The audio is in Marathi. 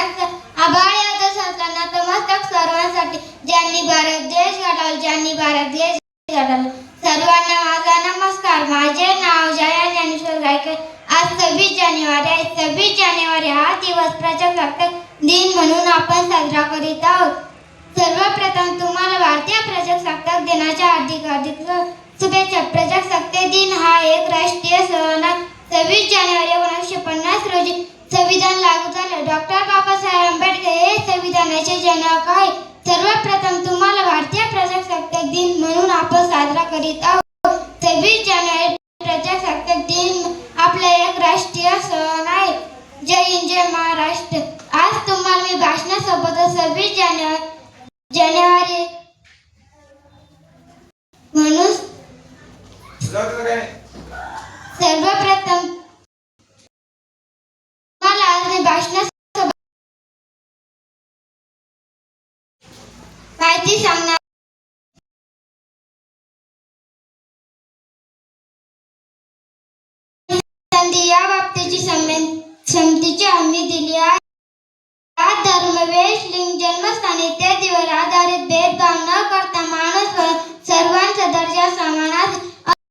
आभाळ यादव संस्थांना नमस्तक सर्वांसाठी ज्यांनी भारत देश घडवला ज्यांनी भारत देश घडवला. सर्वांना माझा नमस्कार. माझे नाव जया ज्ञानेश्वर गायकर आज सव्वीस जानेवारी आहे. सव्वीस जानेवारी हा दिवस प्रजासत्ताक दिन म्हणून आपण साजरा करीत आहोत. सर्वप्रथम तुम्हाला भारतीय प्रजासत्ताक दिनाच्या हार्दिक हार्दिक शुभेच्छा. प्रजासत्ताक दिन हा एक राष्ट्रीय सण सव्वीस जानेवारी एकोणीसशे पन्नास रोजी संविधान लागू झाले. डॉक्टर संविधानाचे जनक आहे सर्वप्रथम तुम्हाला भारतीय प्रजासत्ताक दिन म्हणून आपण साजरा करीत आहोत. सव्वीस जानेवारी प्रजासत्ताक दिन आपला एक राष्ट्रीय सण आहे. जय हिंद जय महाराष्ट्र. आज तुम्हाला मी भाषणासोबत सव्वीस जानेवारी जानेवारी म्हणून सर्वप्रथम मला आज मी भाषणासोबत माहिती सामना संधी या बाबतीची क्षमतेची हमी दिली आहे. हा धर्म वेश लिंग